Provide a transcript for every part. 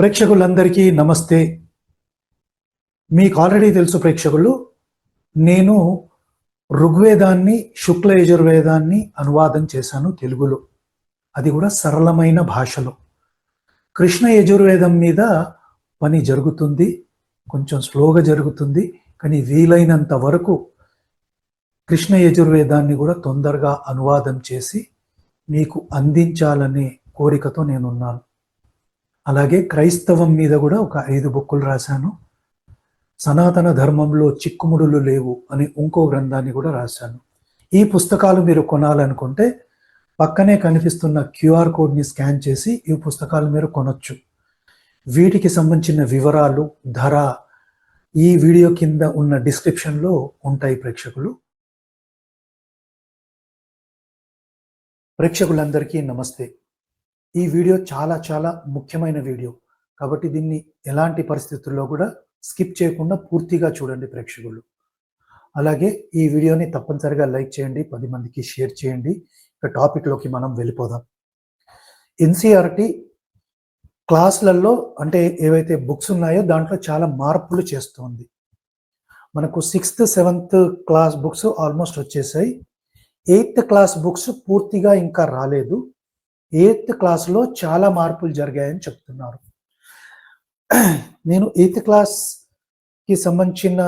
ప్రేక్షకులందరికీ నమస్తే. మీకు ఆల్రెడీ తెలుసు ప్రేక్షకులు నేను ఋగ్వేదాన్ని శుక్ల యజుర్వేదాన్ని అనువాదం చేశాను తెలుగులో. అది కూడా సరళమైన భాషలో. కృష్ణ యజుర్వేదం మీద పని జరుగుతుంది కొంచెం స్లోగా జరుగుతుంది కానీ వీలైనంత వరకు కృష్ణ యజుర్వేదాన్ని కూడా తొందరగా అనువాదం చేసి మీకు అందించాలనే కోరికతో నేనున్నాను. అలాగే క్రైస్తవం మీద కూడా ఒక ఐదు బుక్కులు రాశాను. సనాతన ధర్మంలో చిక్కుముడులు లేవు అని ఇంకో గ్రంథాన్ని కూడా రాశాను. ఈ పుస్తకాలు మీరు కొనాలనుకుంటే పక్కనే కనిపిస్తున్న క్యూఆర్ కోడ్ని స్కాన్ చేసి ఈ పుస్తకాలు మీరు కొనొచ్చు. వీటికి సంబంధించిన వివరాలు ధర ఈ వీడియో కింద ఉన్న డిస్క్రిప్షన్లో ఉంటాయి ప్రేక్షకులు. ప్రేక్షకులందరికీ నమస్తే. ఈ వీడియో చాలా చాలా ముఖ్యమైన వీడియో. కాబట్టి దీన్ని ఎలాంటి పరిస్థితుల్లో కూడా స్కిప్ చేయకుండా పూర్తిగా చూడండి ప్రేక్షకులు. అలాగే ఈ వీడియోని తప్పనిసరిగా లైక్ చేయండి పది మందికి షేర్ చేయండి. ఇక టాపిక్లోకి మనం వెళ్ళిపోదాం. ఎన్సీఆర్టీ క్లాసులలో అంటే ఏవైతే బుక్స్ ఉన్నాయో దాంట్లో చాలా మార్పులు చేస్తోంది. మనకు sixth seventh class books almost వచ్చేసాయి. ఎయిత్ క్లాస్ బుక్స్ పూర్తిగా ఇంకా రాలేదు. ఎయిత్ క్లాస్లో చాలా మార్పులు జరిగాయని చెప్తున్నారు. నేను ఎయిత్ క్లాస్కి సంబంధించిన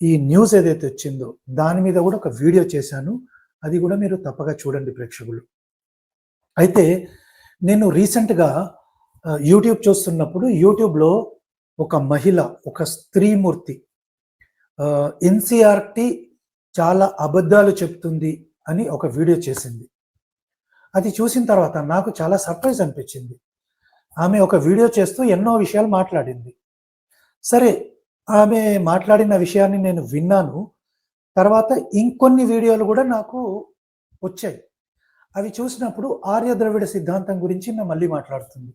ఈ న్యూస్ ఏదైతే వచ్చిందో దాని మీద కూడా ఒక వీడియో చేశాను. అది కూడా మీరు తప్పగా చూడండి ప్రేక్షకులు. అయితే నేను రీసెంట్గా యూట్యూబ్ చూస్తున్నప్పుడు యూట్యూబ్లో ఒక మహిళ ఒక స్త్రీమూర్తి ఎన్సీఆర్టీ చాలా అబద్ధాలు చెప్తుంది అని ఒక వీడియో చేసింది. అది చూసిన తర్వాత నాకు చాలా సర్ప్రైజ్ అనిపించింది. ఆమె ఒక వీడియో చేస్తూ ఎన్నో విషయాలు మాట్లాడింది. సరే ఆమె మాట్లాడిన విషయాన్ని నేను విన్నాను. తర్వాత ఇంకొన్ని వీడియోలు కూడా నాకు వచ్చాయి. అవి చూసినప్పుడు ఆర్య ద్రవిడ సిద్ధాంతం గురించి నా మళ్ళీ మాట్లాడుతుంది.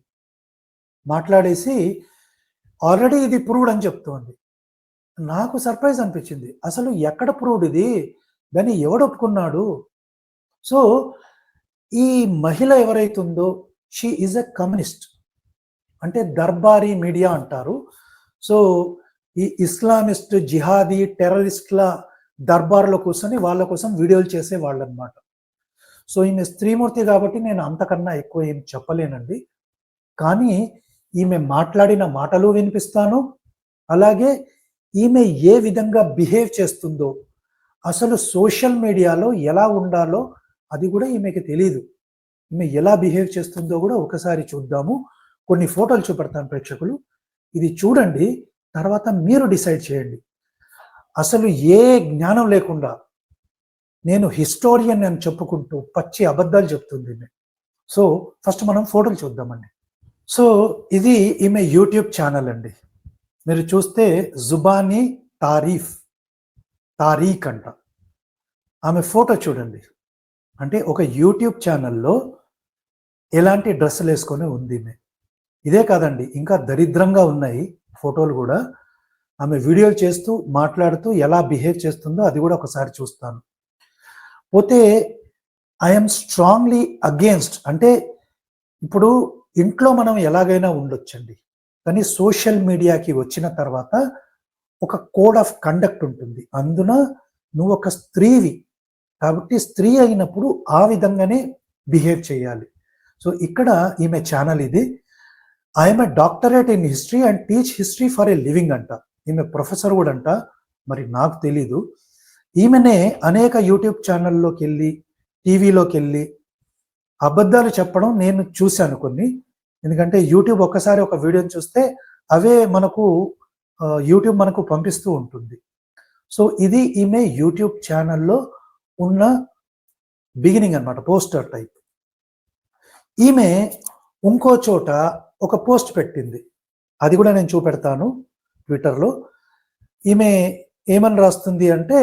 మాట్లాడేసి ఆల్రెడీ ఇది ప్రూవ్డ్ అని చెప్తోంది. నాకు సర్ప్రైజ్ అనిపించింది. అసలు ఎక్కడ ప్రూవ్డ్ ఇది దాన్ని ఎవడు ఒప్పుకున్నాడు? సో ఈ మహిళ ఎవరైతుందో షీ ఈజ్ ఎ కమ్యూనిస్ట్ అంటే దర్బారీ మీడియా అంటారు. సో ఈ ఇస్లామిస్ట్ జిహాదీ టెర్రరిస్ట్ల దర్బార్లో కూర్చొని వాళ్ళ కోసం వీడియోలు చేసే వాళ్ళు అనమాట సో ఈమె స్త్రీమూర్తి కాబట్టి నేను అంతకన్నా ఎక్కువ ఏం చెప్పలేనండి. కానీ ఈమె మాట్లాడిన మాటలు వినిపిస్తాను. అలాగే ఈమె ఏ విధంగా బిహేవ్ చేస్తుందో అసలు సోషల్ మీడియాలో ఎలా ఉండాలో అది కూడా ఈమెకి తెలియదు ఈమె ఎలా బిహేవ్ చేస్తుందో కూడా ఒకసారి చూద్దాము. కొన్ని ఫోటోలు చూపెడతాను ప్రేక్షకులు. ఇది చూడండి తర్వాత మీరు డిసైడ్ చేయండి. అసలు ఏ జ్ఞానం లేకుండా నేను హిస్టోరియన్ అని చెప్పుకుంటూ పచ్చి అబద్ధాలు చెప్తుంది ఈమె. సో ఫస్ట్ మనం ఫోటోలు చూద్దామండి. సో ఇది ఈమె యూట్యూబ్ ఛానల్ అండి. మీరు చూస్తే జుబానీ తారీఫ్ తారీఖ్ అంట. ఆమె ఫోటో చూడండి. అంటే ఒక యూట్యూబ్ ఛానల్లో ఎలాంటి డ్రెస్సులు వేసుకొని ఉంది ఈమె ఇదే కాదండి ఇంకా దరిద్రంగా ఉన్నాయి ఫోటోలు కూడా. ఆమె వీడియోలు చేస్తూ మాట్లాడుతూ ఎలా బిహేవ్ చేస్తుందో అది కూడా ఒకసారి చూస్తాను. పోతే ఐఎమ్ స్ట్రాంగ్లీ అగేన్స్ట్ అంటే ఇప్పుడు ఇంట్లో మనం ఎలాగైనా ఉండొచ్చండి కానీ సోషల్ మీడియాకి వచ్చిన తర్వాత ఒక కోడ్ ఆఫ్ కండక్ట్ ఉంటుంది. అందున నువ్వు ఒక స్త్రీవి కాబట్టి స్త్రీ అయినప్పుడు ఆ విధంగానే బిహేవ్ చేయాలి. సో ఇక్కడ ఈమె ఛానల్ ఇది. I'm doctorate in history and teach history for a living అంట. ఈమె ప్రొఫెసర్ కూడా అంట. మరి నాకు తెలీదు. ఈమెనే అనేక యూట్యూబ్ ఛానల్లోకి వెళ్ళి టీవీలోకి వెళ్ళి అబద్ధాలు చెప్పడం నేను చూశాను కొన్ని. ఎందుకంటే యూట్యూబ్ ఒక్కసారి ఒక వీడియోని చూస్తే అవే మనకు యూట్యూబ్ మనకు పంపిస్తూ ఉంటుంది. సో ఇది ఈమె యూట్యూబ్ ఛానల్లో ఉన్న బిగినింగ్ అనమాట పోస్టర్ టైప్ ఈమె ఇంకో చోట ఒక పోస్ట్ పెట్టింది. అది కూడా నేను చూపెడతాను ట్విట్టర్లో. ఈమె ఏమని రాస్తుంది అంటే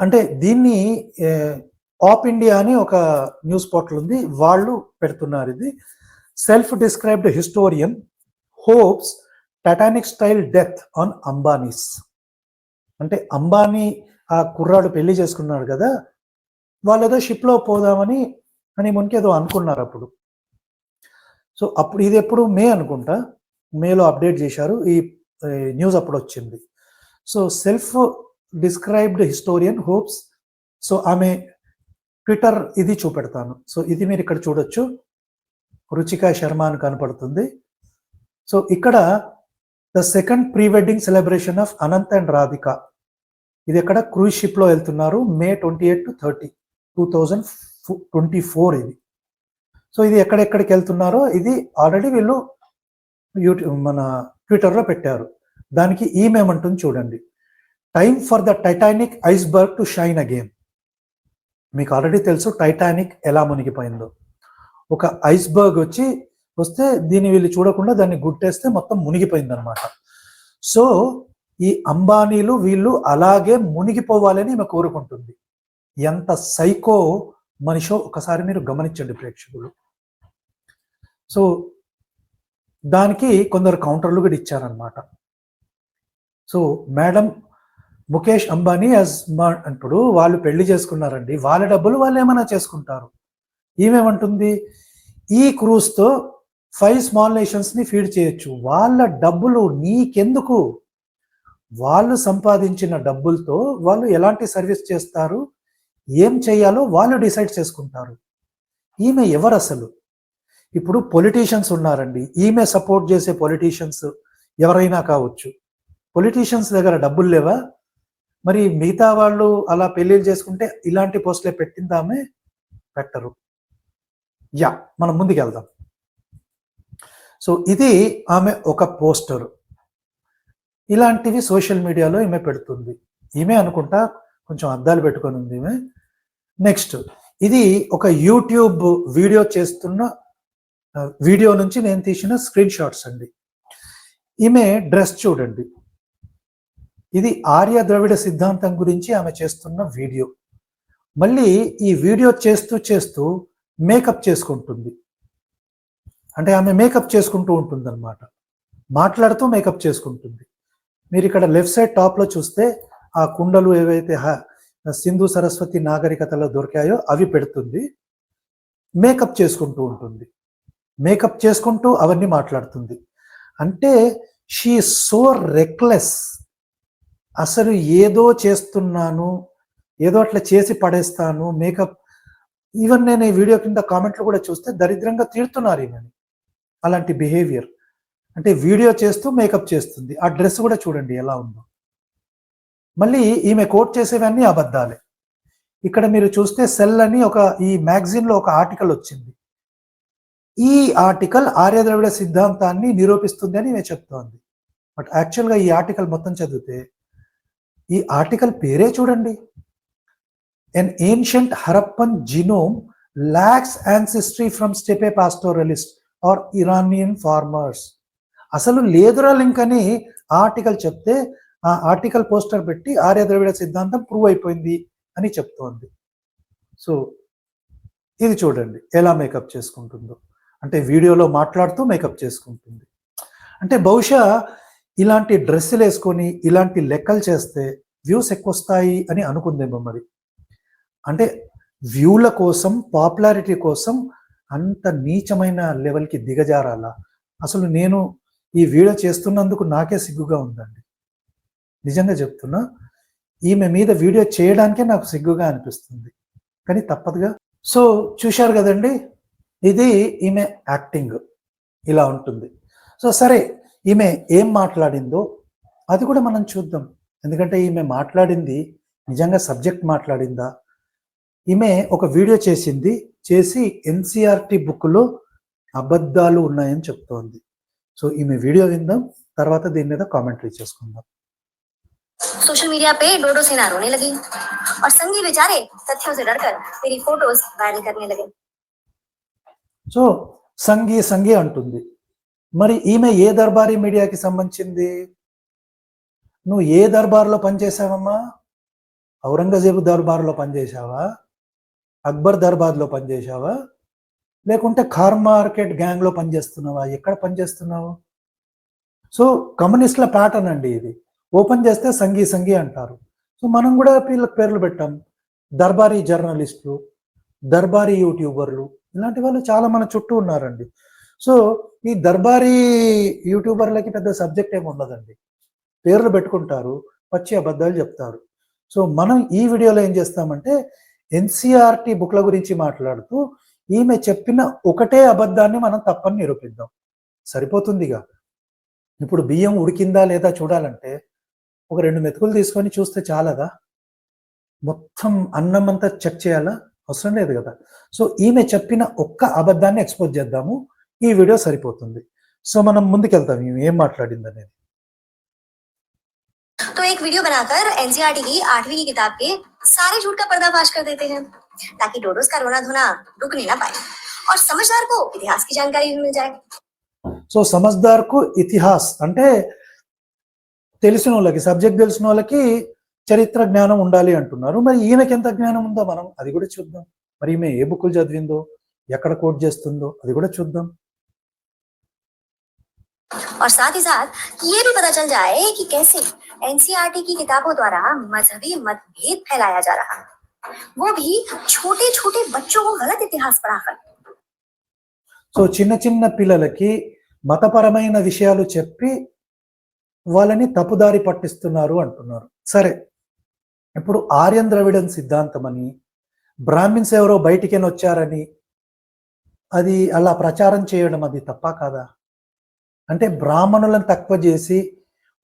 అంటే దీన్ని ఆప్ ఇండియా అని ఒక న్యూస్ పోర్టల్ ఉంది. వాళ్ళు పెడుతున్నారు ఇది. Self described historian hopes Titanic style death on Ambanis అంటే అంబానీ ఆ కుర్రాడు పెళ్ళి చేసుకున్నాడు కదా వాళ్ళు ఏదో షిప్లో పోదామని అని మునికి ఏదో అనుకున్నారు అప్పుడు. సో అప్పుడు ఇది ఎప్పుడు మే అనుకుంటా మేలో అప్డేట్ చేశారు ఈ న్యూస్ అప్పుడు వచ్చింది. So self described historian hopes so ఆమె ట్విట్టర్ ఇది చూపెడతాను. సో ఇది మీరు ఇక్కడ చూడొచ్చు. రుచిక శర్మ అని కనపడుతుంది. సో ఇక్కడ the second pre wedding celebration of Anant and Radhika ఇది ఎక్కడ క్రూజ్ షిప్లో వెళ్తున్నారు. May twenty eight to thirty two thousand twenty four ఇది. సో ఇది ఎక్కడెక్కడికి వెళ్తున్నారో ఇది ఆల్రెడీ వీళ్ళు యూట్యూబ్ మన ట్విట్టర్లో పెట్టారు. దానికి ఈమెమంటుంది చూడండి. Time for the Titanic iceberg to shine again మీకు ఆల్రెడీ తెలుసు టైటానిక్ ఎలా మునిగిపోయిందో. ఒక ఐస్బర్గ్ వచ్చి వస్తే దీన్ని వీళ్ళు చూడకుండా దాన్ని గుట్టేస్తే మొత్తం మునిగిపోయింది అనమాట సో ఈ అంబానీలు వీళ్ళు అలాగే మునిగిపోవాలని ఆమె కోరుకుంటుంది. ఎంత సైకో మనిషో ఒకసారి మీరు గమనించండి ప్రేక్షకులు. సో దానికి కొందరు కౌంటర్లు కూడా ఇచ్చారనమాట so madam Mukesh Ambani as ఇప్పుడు వాళ్ళు పెళ్ళి చేసుకున్నారండి. వాళ్ళ డబ్బులు వాళ్ళు ఏమైనా చేసుకుంటారు. ఈమెమంటుంది? ఈ క్రూజ్తో ఫైవ్ స్మాల్ నేషన్స్ని ఫీడ్ చేయొచ్చు. వాళ్ళ డబ్బులు నీకెందుకు? వాళ్ళు సంపాదించిన డబ్బులతో వాళ్ళు ఎలాంటి సర్వీస్ చేస్తారు? ఏం చేయాలో వాళ్ళు డిసైడ్ చేసుకుంటారు. ఈమె ఎవరు అసలు? ఇప్పుడు పొలిటీషియన్స్ ఉన్నారండి. ఈమె సపోర్ట్ చేసే పొలిటీషియన్స్ ఎవరైనా కావచ్చు. పొలిటీషియన్స్ దగ్గర డబ్బులు లేవా? మరి మిగతా వాళ్ళు అలా పెళ్ళిళ్ళు చేసుకుంటే ఇలాంటి పోస్టులే పెట్టిందామే? పెట్టరు. యా మనం ముందుకు వెళ్దాం సో ఇది ఆమె ఒక పోస్టర్. ఇలాంటివి సోషల్ మీడియాలో ఈమె పెడుతుంది. ఈమె అనుకుంటా కొంచెం అద్దాలు పెట్టుకొని ఉంది ఈమె. నెక్స్ట్ ఇది ఒక యూట్యూబ్ వీడియో చేస్తున్న వీడియో నుంచి నేను తీసిన స్క్రీన్ షాట్స్ అండి. ఈమె డ్రెస్ చూడండి. ఇది ఆర్య ద్రవిడ సిద్ధాంతం గురించి ఆమె చేస్తున్న వీడియో. మళ్ళీ ఈ వీడియో చేస్తూ చేస్తూ మేకప్ చేసుకుంటుంది. అంటే ఆమె మేకప్ చేసుకుంటూ ఉంటుంది అనమాట మాట్లాడుతూ మేకప్ చేసుకుంటుంది. మీరు ఇక్కడ లెఫ్ట్ సైడ్ టాప్లో చూస్తే ఆ కుండలు ఏవైతే సింధు సరస్వతి నాగరికతలో దొరికాయో అవి పెడుతుంది. మేకప్ చేసుకుంటూ ఉంటుంది. మేకప్ చేసుకుంటూ అవన్నీ మాట్లాడుతుంది. అంటే షీ సో రెక్లెస్. అసలు ఏదో చేస్తున్నాను ఏదో అట్లా చేసి పడేస్తాను మేకప్. ఈవెన్ నేను ఈ వీడియో కింద కామెంట్లు కూడా చూస్తే దరిద్రంగా తీరుతున్నారు ఈమెని. అలాంటి బిహేవియర్. అంటే వీడియో చేస్తూ మేకప్ చేస్తుంది. ఆ డ్రెస్ కూడా చూడండి ఎలా ఉందో. మళ్ళీ ఈమె కోట్ చేసేవన్నీ అబద్ధాలే. ఇక్కడ మీరు చూస్తే సెల్ అని ఒక ఈ మ్యాగజైన్లో ఒక ఆర్టికల్ వచ్చింది. ఈ ఆర్టికల్ ఆర్యద్రవిడ సిద్ధాంతాన్ని నిరూపిస్తుంది అని ఈమె చెప్తోంది. బట్ యాక్చువల్గా ఈ ఆర్టికల్ మొత్తం చదివితే ఈ ఆర్టికల్ పేరే చూడండి. An ancient Harappan genome lacks ancestry from steppe pastoralist or Iranian farmers అసలు లేదురా లింక్ అని ఆర్టికల్ చెప్తే ఆ ఆర్టికల్ పోస్టర్ పెట్టి ఆర్య ద్రవిడ సిద్ధాంతం ప్రూవ్ అయిపోయింది అని చెప్తోంది. సో ఇది చూడండి ఎలా మేకప్ చేసుకుంటుందో. అంటే వీడియోలో మాట్లాడుతూ మేకప్ చేసుకుంటుంది. అంటే బహుశా ఇలాంటి డ్రెస్సులు వేసుకొని ఇలాంటి లెక్కలు చేస్తే వ్యూస్ ఎక్కువ వస్తాయి అని అనుకుందేమో మరి. అంటే వ్యూల కోసం పాపులారిటీ కోసం అంత నీచమైన లెవెల్కి దిగజారాలా? అసలు నేను ఈ వీడియో చేస్తున్నందుకు నాకే సిగ్గుగా ఉందండి. నిజంగా చెప్తున్నా ఈమె మీద వీడియో చేయడానికే నాకు సిగ్గుగా అనిపిస్తుంది. కానీ తప్పదుగా. సో చూశారు కదండి ఇది ఈమె యాక్టింగ్. ఇలా ఉంటుంది. సో సరే ఈమె ఏం మాట్లాడిందో అది కూడా మనం చూద్దాం. ఎందుకంటే ఈమె మాట్లాడింది నిజంగా సబ్జెక్ట్ మాట్లాడిందా? ఈమె ఒక వీడియో చేసింది చేసి ఎన్సిఆర్టీ బుక్లో అబద్ధాలు ఉన్నాయని చెప్తోంది. సో ఈమె వీడియో విందాం తర్వాత దీని మీద కామెంటరీ చేసుకుందాం सोशल मीडिया पे डोडो सेना रोने लगी और संगी बेचारे तथ्यों से डरकर मेरी फोटोज वायरल करने लगे సో సంగి సంగి అంటుంది మరి ఈమె ఏ దర్బారీ మీడియాకి సంబంధించింది నువ్వు ఏ దర్బార్లో పనిచేసావమ్మా ఔరంగజేబు దర్బార్లో పనిచేసావా అక్బర్ దర్బార్లో పనిచేసావా లేకుంటే కార్ మార్కెట్ గ్యాంగ్లో పనిచేస్తున్నావా? ఎక్కడ పనిచేస్తున్నావు? సో కమ్యూనిస్టుల ప్యాటర్న్ అండి ఇది. ఓపెన్ చేస్తే సంఘీ సంఘీ అంటారు. సో మనం కూడా వీళ్ళకి పేర్లు పెట్టాం. దర్బారీ జర్నలిస్టులు దర్బారీ యూట్యూబర్లు ఇలాంటి వాళ్ళు చాలా మన చుట్టూ ఉన్నారండి. సో ఈ దర్బారీ యూట్యూబర్లకి పెద్ద సబ్జెక్ట్ ఏమి ఉండదండి. పేర్లు పెట్టుకుంటారు పచ్చి అబద్ధాలు చెప్తారు. సో మనం ఈ వీడియోలో ఏం చేస్తామంటే ఎన్సీఆర్టీ బుక్ల గురించి మాట్లాడుతూ ఈమె చెప్పిన ఒకటే అబద్ధాన్ని మనం తప్పని నిరూపిద్దాం సరిపోతుందిగా ఇప్పుడు బియ్యం ఉడికిందా లేదా చూడాలంటే ఒక రెండు మెతుకులు తీసుకొని చూస్తే చాలదా మొత్తం అన్నం అంతా చెక్ చేయాలా అవసరం లేదు కదా సో ఈమె చెప్పిన ఒక్క అబద్ధాన్ని ఎక్స్పోజ్ చేద్దాము ఈ వీడియో సరిపోతుంది సో మనం ముందుకెళ్తాం ఈమె ఏం మాట్లాడింది అనేది तो एक वीडियो बनाकर एनसीआरटी की आठवीं की किताब के सारे झूठ का पर्दाफाश कर देते हैं ताकि डोडोस का रोना धोना रुकने ना पाए और समझदार को इतिहास की जानकारी भी मिल जाए సో సమజ్దార్కు ఇతిహాస్ అంటే తెలిసిన వాళ్ళకి సబ్జెక్ట్ తెలిసిన వాళ్ళకి చరిత్ర జ్ఞానం ఉండాలి అంటున్నారు మరి ఈయనకి ఎంత జ్ఞానం ఉందో మనం అది కూడా చూద్దాం మరి ఈమె ఏ బుక్కులు చదివిందో ఎక్కడ కోట్ చేస్తుందో అది కూడా చూద్దాం और साथ ही साथ ये भी पता चल जाए कि कैसे एनसीआरटी की किताबों द्वारा मजहबी मतभेद फैलाया जा रहा है वो भी छोटे छोटे बच्चों को गलत इतिहास पढ़ाकर సో చిన్న చిన్న పిల్లలకి మతపరమైన విషయాలు చెప్పి వాళ్ళని తప్పుదారి పట్టిస్తున్నారు అంటున్నారు సరే ఇప్పుడు ఆర్యన్ ద్రవిడన్ సిద్ధాంతం అని బ్రాహ్మిన్స్ ఎవరో బయటికి వచ్చారని అది అలా ప్రచారం చేయడం అది తప్ప కాదా అంటే బ్రాహ్మణులను తక్కువ చేసి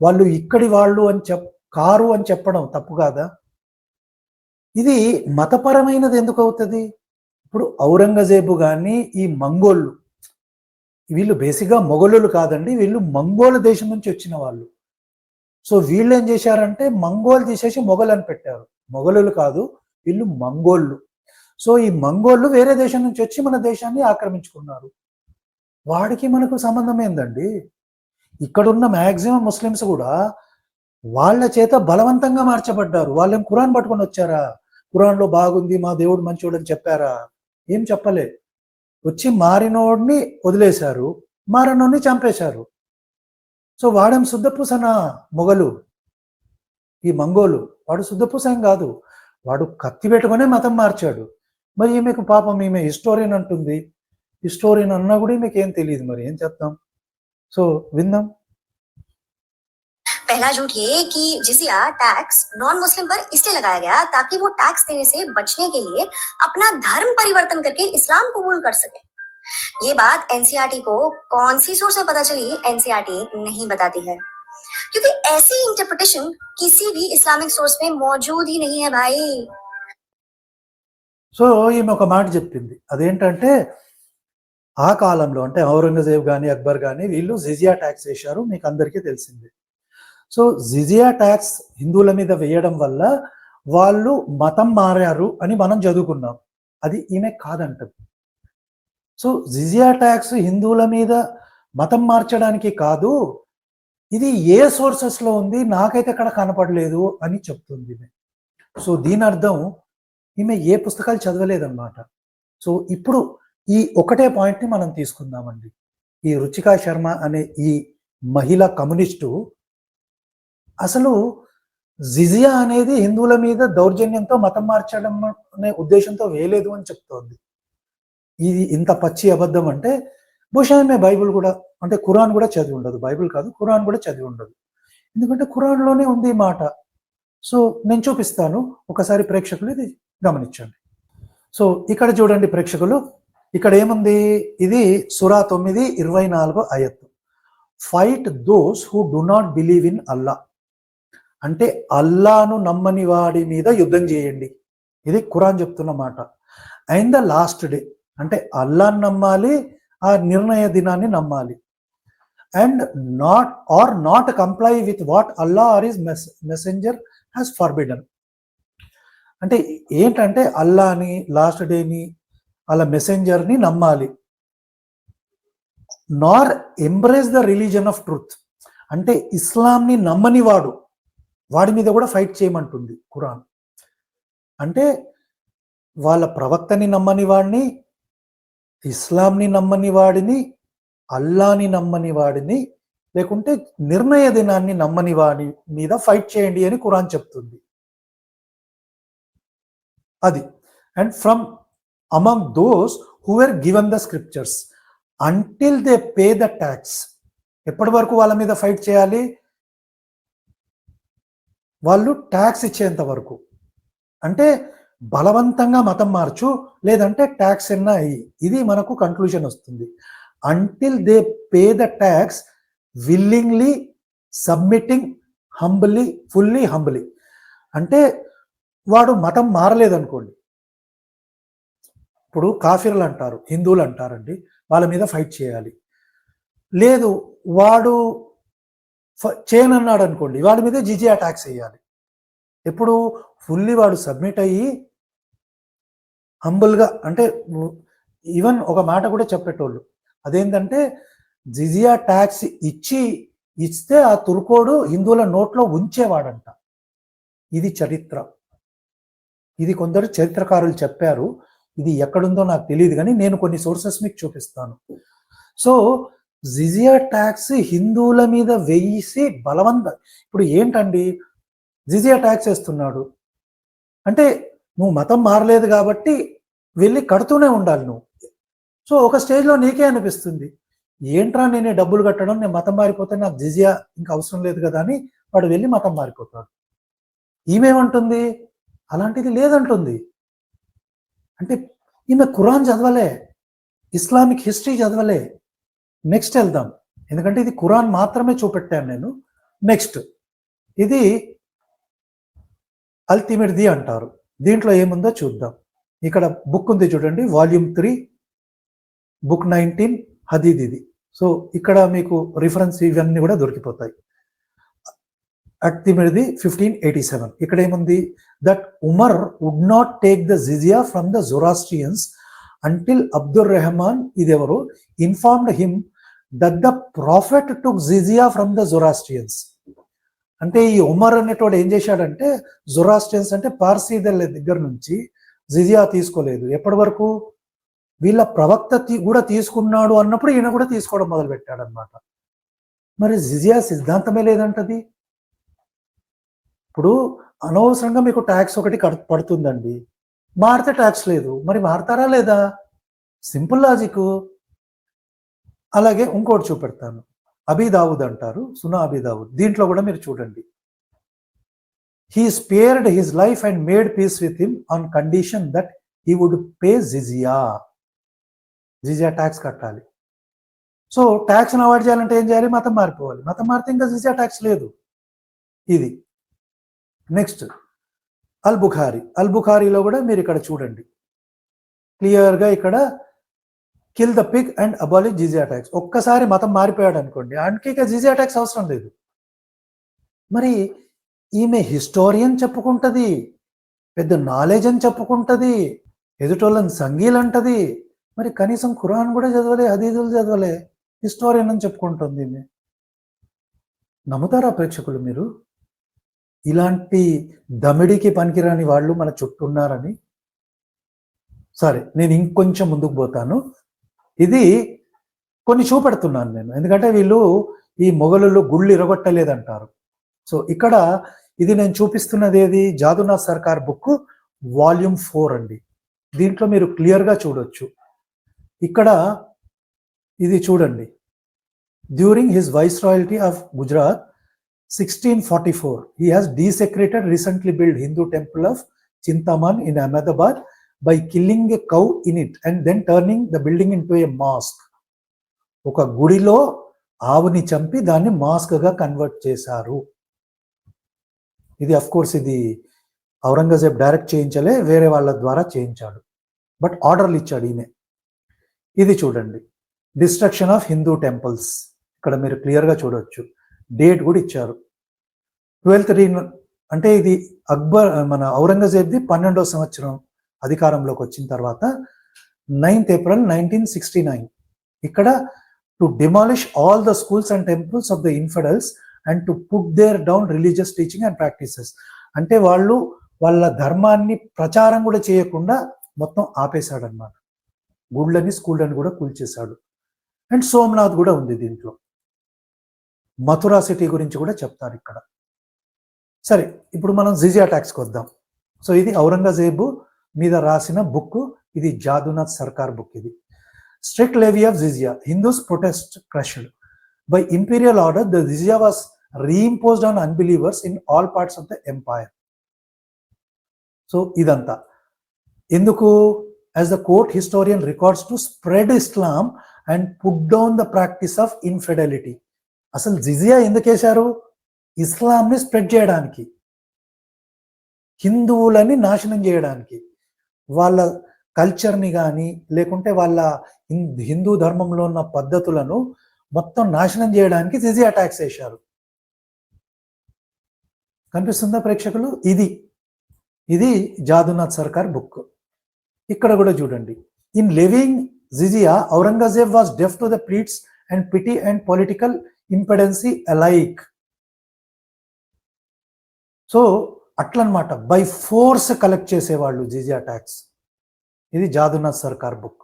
వాళ్ళు ఇక్కడి వాళ్ళు అని చెప్ కారు అని చెప్పడం తప్పు కాదా? ఇది మతపరమైనది ఎందుకు అవుతుంది? ఇప్పుడు ఔరంగజేబు కానీ ఈ మంగోళ్ళు వీళ్ళు బేసిక్గా మొఘలులు కాదండి వీళ్ళు మంగోలు దేశం నుంచి వచ్చిన వాళ్ళు. సో వీళ్ళు ఏం చేశారంటే మంగోల్ తీసేసి మొఘలు అని పెట్టారు. మొఘలులు కాదు వీళ్ళు మంగోళ్ళు. సో ఈ మంగోళ్ళు వేరే దేశం నుంచి వచ్చి మన దేశాన్ని ఆక్రమించుకున్నారు. వాడికి మనకు సంబంధం ఏందండి? ఇక్కడున్న మ్యాక్సిమం ముస్లిమ్స్ కూడా వాళ్ళ చేత బలవంతంగా మార్చబడ్డారు. వాళ్ళేం కురాన్ పట్టుకొని వచ్చారా? కురాన్లో బాగుంది మా దేవుడు మంచోడు అని చెప్పారా? ఏం చెప్పలే. వచ్చి మారినోడిని వదిలేశారు మారినోడిని చంపేశారు. సో వాడేం శుద్ధపూసన మొగలు ఈ మంగోలు వాడు శుద్ధపూసం కాదు. వాడు కత్తి పెట్టుకునే మతం మార్చాడు. మరి ఈమెకు పాపం ఈమె హిస్టోరియన్ అంటుంది. హిస్టోరియన్ అన్నా కూడా ఈమెకి ఏం తెలియదు మరి ఏం చెప్తాం సో విందాం पहला झूठ ये कि जिजिया टैक्स नॉन मुस्लिम पर इसलिए लगाया गया ताकि वो टैक्स देने से बचने के लिए अपना धर्म परिवर्तन करके इस्लाम कबूल कर सके ये बात एनसीआरटी को कौन सी सोर्स से पता चली एनसीआरटी नहीं बताती है क्योंकि ऐसी इंटरप्रिटेशन किसी भी इस्लामिक सोर्स में मौजूद ही नहीं है भाई సో ఈమె ఒక మాట చెప్పింది అదేంటంటే ఆ కాలంలో అంటే ఔరంగజేబ్ కానీ అక్బర్ కానీ వీళ్ళు జిజియా ట్యాక్స్ వేశారు మీకు అందరికీ తెలిసింది. సో జిజియా ట్యాక్స్ హిందువుల మీద వేయడం వల్ల వాళ్ళు మతం మారారు అని మనం చదువుకున్నాం. అది ఈమె కాదంటది సో జిజియా ట్యాక్స్ హిందువుల మీద మతం మార్చడానికి కాదు ఇది ఏ సోర్సెస్లో ఉంది నాకైతే అక్కడ కనపడలేదు అని చెప్తుంది ఈమె. సో దీని అర్థం ఈమె ఏ పుస్తకాలు చదవలేదన్నమాట. సో ఇప్పుడు ఈ ఒకటే పాయింట్ని మనం తీసుకుందామండి. ఈ రుచికా శర్మ అనే ఈ మహిళ కమ్యూనిస్టు అసలు జిజియా అనేది హిందువుల మీద దౌర్జన్యంతో మతం మార్చడం అనే ఉద్దేశంతో వేయలేదు అని చెప్తోంది. ఇది ఇంత పచ్చి అబద్ధం అంటే బహుశా ఆమె బైబిల్ కూడా అంటే ఖురాన్ కూడా చదివి ఉండదు. బైబిల్ కాదు ఖురాన్ కూడా చదివి ఉండదు. ఎందుకంటే ఖురాన్లోనే ఉంది మాట. సో నేను చూపిస్తాను. ఒకసారి ప్రేక్షకులు ఇది గమనించండి. సో ఇక్కడ చూడండి ప్రేక్షకులు. ఇక్కడ ఏముంది? ఇది సురా తొమ్మిది ఇరవై నాలుగు అయత్తు fight those who do not believe in Allah అంటే అల్లాను నమ్మని వాడి మీద యుద్ధం చేయండి. ఇది ఖురాన్ చెప్తున్న మాట. అండ్ ద లాస్ట్ డే అంటే అల్లాను నమ్మాలి ఆ నిర్ణయ దినాన్ని నమ్మాలి. And not or not comply with what Allah or his mes messenger has forbidden అంటే ఏంటంటే అల్లాని లాస్ట్ డేని వాళ్ళ మెసెంజర్ని నమ్మాలి. Nor embrace the religion of truth అంటే ఇస్లాంని నమ్మని వాడు వాడి మీద కూడా ఫైట్ చేయమంటుంది ఖురాన్ అంటే వాళ్ళ ప్రవక్తని నమ్మని వాడిని ఇస్లాంని నమ్మని వాడిని అల్లాని నమ్మని వాడిని లేకుంటే నిర్ణయ దినాన్ని నమ్మని వాడి మీద ఫైట్ చేయండి అని ఖురాన్ చెప్తుంది. అది. And from among those who are given the scriptures until they pay the tax ఎప్పటి వరకు వాళ్ళ మీద ఫైట్ చేయాలి? వాళ్ళు ట్యాక్స్ ఇచ్చేంత వరకు. అంటే బలవంతంగా మతం మార్చు లేదంటే ట్యాక్స్ ఎన్నా అయ్యి. ఇది మనకు కంక్లూజన్ వస్తుంది. Until they pay the tax willingly submitting humbly fully humbly అంటే వాడు మతం మారలేదనుకోండి. ఇప్పుడు కాఫీర్లు అంటారు హిందువులు అంటారండి వాళ్ళ మీద ఫైట్ చేయాలి. లేదు వాడు ఫ- చేయనన్నాడు అనుకోండి వాడి మీద జిజియా ట్యాక్స్ వేయాలి ఎప్పుడు ఫుల్లీ వాడు సబ్మిట్ అయ్యి హంబుల్గా అంటే ఈవెన్ ఒక మాట కూడా చెప్పేటోళ్ళు అదేంటంటే జిజియా ట్యాక్స్ ఇచ్చి ఇస్తే ఆ తుర్కోడు హిందువుల నోట్లో ఉంచేవాడంట. ఇది చరిత్ర. ఇది కొందరు చరిత్రకారులు చెప్పారు ఇది ఎక్కడుందో నాకు తెలియదు కానీ నేను కొన్ని సోర్సెస్ మీకు చూపిస్తాను. సో జిజియా ట్యాక్స్ హిందువుల మీద వేసి బలవంత ఇప్పుడు ఏంటండి? జిజియా ట్యాక్స్ వేస్తున్నాడు అంటే నువ్వు మతం మారలేదు కాబట్టి వెళ్ళి కడుతూనే ఉండాలి నువ్వు. సో ఒక స్టేజ్లో నీకే అనిపిస్తుంది. ఏంట్రా నేను డబ్బులు కట్టడం నేను మతం మారిపోతే నాకు జిజియా ఇంకా అవసరం లేదు కదా అని వాడు వెళ్ళి మతం మారిపోతాడు. ఈమెమంటుంది అలాంటిది లేదంటుంది. అంటే ఈమె ఖురాన్ చదవలే ఇస్లామిక్ హిస్టరీ చదవలే. నెక్స్ట్ వెళ్దాం. ఎందుకంటే ఇది ఖురాన్ మాత్రమే చూపెట్టాను నేను. నెక్స్ట్ ఇది అల్టిమేట్ది అంటారు. దీంట్లో ఏముందో చూద్దాం. ఇక్కడ బుక్ ఉంది చూడండి వాల్యూమ్ త్రీ బుక్ నైన్టీన్ హదీద్ ఇది. సో ఇక్కడ మీకు రిఫరెన్స్ ఇవన్నీ కూడా దొరికిపోతాయి. అక్తిమిడిది ఫిఫ్టీన్ ఎయిటీ సెవెన్ ఇక్కడ ఏముంది that Umar would not take the jizya from the Zoroastrians until Abdul Rehman ఇదెవరు? Informed him that the prophet to jizya from the Zoroastrians అంటే ఈ ఉమర్ అనేటోడు ఏం చేశాడంటే జొరాస్ట్రియన్స్ అంటే పార్సీదల దగ్గర నుంచి జిజియా తీసుకోలేదు. ఎప్పటి వరకు? వీళ్ళ ప్రవక్త తీ- కూడా తీసుకున్నాడు అన్నప్పుడు ఈయన కూడా తీసుకోవడం మొదలు అనమాట మరి జిజియా సిద్ధాంతమే లేదంటది? ఇప్పుడు అనవసరంగా మీకు ట్యాక్స్ ఒకటి పడుతుందండి. మారితే ట్యాక్స్ లేదు. మరి మారతారా లేదా? Simple logic. అలాగే ఇంకోటి చూపెడతాను. అబిదావుద్ అంటారు. సునా అబిదావుద్ దీంట్లో కూడా మీరు చూడండి. He spared his life and made peace with him on condition that he would pay jizya jizya tax కట్టాలి. సో ట్యాక్స్ అవాయిడ్ చేయాలంటే ఏం చేయాలి? మతం మారిపోవాలి. మతం మారితే ఇంకా జిజియా ట్యాక్స్ లేదు. ఇది. నెక్స్ట్ అల్ బుఖారి అల్ బుఖారీలో కూడా మీరు ఇక్కడ చూడండి. క్లియర్గా ఇక్కడ kill the pig and abolish jizya a tax ఒక్కసారి మతం మారిపోయాడు అనుకోండి. ఆయనకి ఇక జిజియా అటాక్స్ అవసరం లేదు. మరి ఈమె హిస్టోరియన్ చెప్పుకుంటుంది. పెద్ద నాలెడ్జ్ అని చెప్పుకుంటుంది. ఎదుటోళ్ళని సంగీలు అంటది. మరి కనీసం ఖురాన్ కూడా చదవలే హదీదులు చదవలే. హిస్టోరియన్ అని చెప్పుకుంటుంది ఈమె. నమ్ముతారా ప్రేక్షకులు మీరు? ఇలాంటి దమిడికి పనికిరాని వాళ్ళు మన చుట్టూ ఉన్నారని. సరే నేను ఇంకొంచెం ముందుకు పోతాను. ఇది కొన్ని చూపెడుతున్నాను నేను. ఎందుకంటే వీళ్ళు ఈ మొఘలులు గుళ్ళు ఇరగొట్టలేదంటారు. సో ఇక్కడ ఇది నేను చూపిస్తున్నది ఏది? Jadunath Sarkar book volume four అండి. దీంట్లో మీరు క్లియర్గా చూడొచ్చు. ఇక్కడ ఇది చూడండి. During his viceroyalty of Gujarat sixteen forty four he has desecrated recently build Hindu temple of Chintaman in Ahmedabad by killing a cow in it and then turning the building into a mosque ఒక గుడిలో ఆవుని చంపి దాన్ని మాస్క్గా convert చేశారు. ఇది of course ఇది Aurangzeb direct చేయించలే వేరే వాళ్ళ ద్వారా చేయించాడు. బట్ ఆర్డర్లు ఇచ్చాడు ఈయన. ఇది చూడండి. డిస్ట్రక్షన్ ఆఫ్ హిందూ టెంపుల్స్ ఇక్కడ మీరు క్లియర్గా చూడవచ్చు డేట్ కూడా ఇచ్చారు. ట్వెల్త్ రీన్ అంటే ఇది అక్బర్ మన ఔరంగజేబ్ది పన్నెండో సంవత్సరం అధికారంలోకి వచ్చిన తర్వాత ninth April nineteen sixty nine. ఇక్కడ to demolish all the schools and temples of the infidels and to put their down religious teaching and practices అంటే వాళ్ళు వాళ్ళ ధర్మాన్ని ప్రచారం కూడా చేయకుండా మొత్తం ఆపేశాడనమాట గుళ్ళని స్కూళ్ళని కూడా కూల్చేశాడు. అండ్ సోమనాథ్ కూడా ఉంది దీంట్లో. మథురా సిటీ గురించి కూడా చెప్తారు ఇక్కడ. సరే ఇప్పుడు మనం జిజియా ట్యాక్స్కి వద్దాం సో ఇది ఔరంగజేబు మీద రాసిన బుక్ ఇది జాదునాథ్ సర్కార్ బుక్ ఇది. Strict levy of jizya Hindus protest crushed by imperial order the jizya was reimposed on unbelievers in all parts of the empire. So ఇదంతా. ఎందుకు? As the court historian records to spread Islam and put down the practice of infidelity. అసలు జిజియా ఎందుకు వేశారు? ఇస్లాంని spread చేయడానికి. హిందువులని నాశనం చేయడానికి. వాళ్ళ కల్చర్ని కానీ లేకుంటే వాళ్ళ హిం- హిందూ ధర్మంలో ఉన్న పద్ధతులను మొత్తం నాశనం చేయడానికి జిజియా ట్యాక్స్ వేశారు. కనిపిస్తుందా ప్రేక్షకులు? ఇది. ఇది జాదునాథ్ సర్కార్ బుక్. ఇక్కడ కూడా చూడండి. In levying jizya Aurangzeb was deaf to the pleas and pity and political ఇంపెడెన్సీ alike so అట్లనమాట బై ఫోర్స్ కలెక్ట్ చేసేవాళ్ళు జిజియా ట్యాక్స్ ఇది జాదునాథ్ సర్కార్ బుక్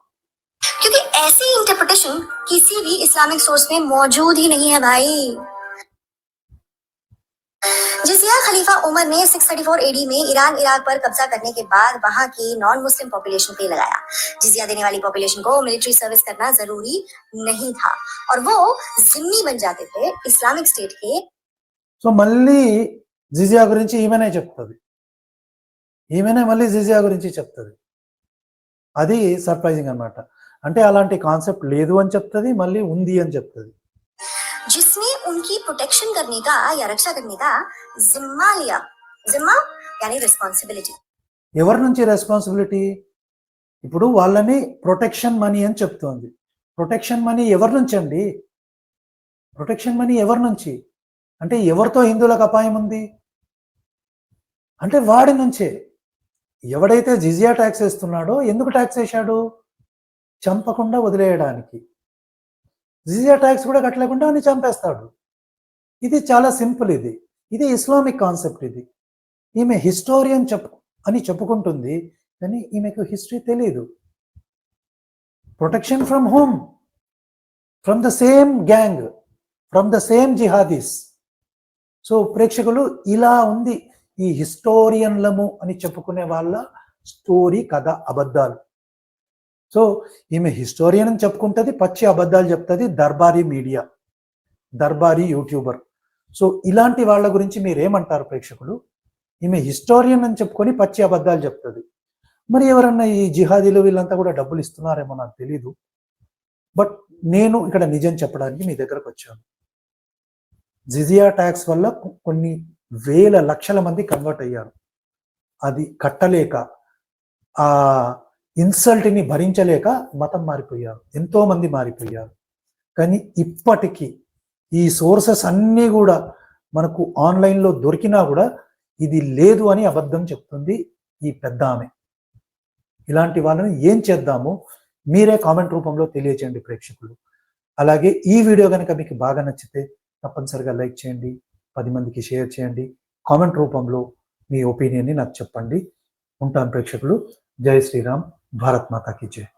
क्योंकि ऐसी इंटरप्रिटेशन किसी भी इस्लामिक सोर्स में मौजूद ही नहीं है भाई जिजिया खलीफा उमर ने 634 एडी में ईरान इराक पर कब्जा करने के बाद वहां की नॉन मुस्लिम पॉपुलेशन पे लगाया जिजिया देने वाली पॉपुलेशन को मिलिट्री सर्विस करना जरूरी नहीं था और वो जिम्मी बन जाते थे इस्लामिक स्टेट के సో మళ్ళీ జిజియా గురించి ఈమెనే చెప్తుంది ఈమెనే మళ్ళీ జిజియా గురించి చెప్తుంది అది సర్ప్రైజింగ్ అన్నమాట అంటే అలాంటి కాన్సెప్ట్ లేదు అని చెప్తుంది మళ్ళీ ఉంది అని చెప్తుంది जिसने उनकी प्रोटेक्शन करने का या रक्षा करने का जिम्मा लिया जिम्मा यानी रिस्पॉन्सिबिलिटी ఎవరి నుంచి రెస్పాన్సిబిలిటీ ఇప్పుడు వాళ్ళని ప్రొటెక్షన్ మనీ అని చెప్తోంది ప్రొటెక్షన్ మనీ ఎవరి నుంచి అండి ప్రొటెక్షన్ మనీ ఎవరి నుంచి అంటే ఎవరితో హిందువులకు అపాయం ఉంది అంటే వాడి నుంచే ఎవడైతే జిజియా ట్యాక్స్ వేస్తున్నాడో ఎందుకు ట్యాక్స్ వేశాడు చంపకుండా వదిలేయడానికి జిజియా ట్యాక్స్ కూడా కట్టలేకుండా అని చంపేస్తాడు. ఇది చాలా సింపుల్ ఇది. ఇది ఇస్లామిక్ కాన్సెప్ట్ ఇది. ఈమె హిస్టోరియన్ చెప్పు అని చెప్పుకుంటుంది కానీ ఈమెకు హిస్టరీ తెలియదు protection from home? From the same gang from the same jihadis. So ప్రేక్షకులు ఇలా ఉంది ఈ హిస్టోరియన్లము అని చెప్పుకునే వాళ్ళ స్టోరీ కథ అబద్ధాలు. సో ఈమె హిస్టోరియన్ అని చెప్పుకుంటుంది పచ్చి అబద్ధాలు చెప్తుంది దర్బారీ మీడియా దర్బారీ యూట్యూబర్. సో ఇలాంటి వాళ్ళ గురించి మీరేమంటారు ప్రేక్షకులు? ఈమె హిస్టోరియన్ అని చెప్పుకొని పచ్చి అబద్ధాలు చెప్తుంది. మరి ఎవరన్నా ఈ జిహాదీలు వీళ్ళంతా కూడా డబ్బులు ఇస్తున్నారేమో నాకు తెలీదు. బట్ నేను ఇక్కడ నిజం చెప్పడానికి మీ దగ్గరకు వచ్చాను. జిజియా ట్యాక్స్ వల్ల కొన్ని వేల లక్షల మంది కన్వర్ట్ అయ్యారు. అది కట్టలేక ఆ ఇన్సల్ట్ని భరించలేక మతం మారిపోయారు. ఎంతోమంది మారిపోయారు. కానీ ఇప్పటికీ ఈ సోర్సెస్ అన్నీ కూడా మనకు ఆన్లైన్లో దొరికినా కూడా ఇది లేదు అని అబద్ధం చెప్తుంది ఈ పెద్ద ఆమె ఇలాంటి వాళ్ళని ఏం చేద్దాము? మీరే కామెంట్ రూపంలో తెలియచేయండి ప్రేక్షకులు. అలాగే ఈ వీడియో కనుక మీకు బాగా నచ్చితే తప్పనిసరిగా లైక్ చేయండి పది మందికి షేర్ చేయండి కామెంట్ రూపంలో మీ ఒపీనియన్ని నాకు చెప్పండి. ఉంటాను ప్రేక్షకులు. జై శ్రీరామ్. ભારત માતા કી જય.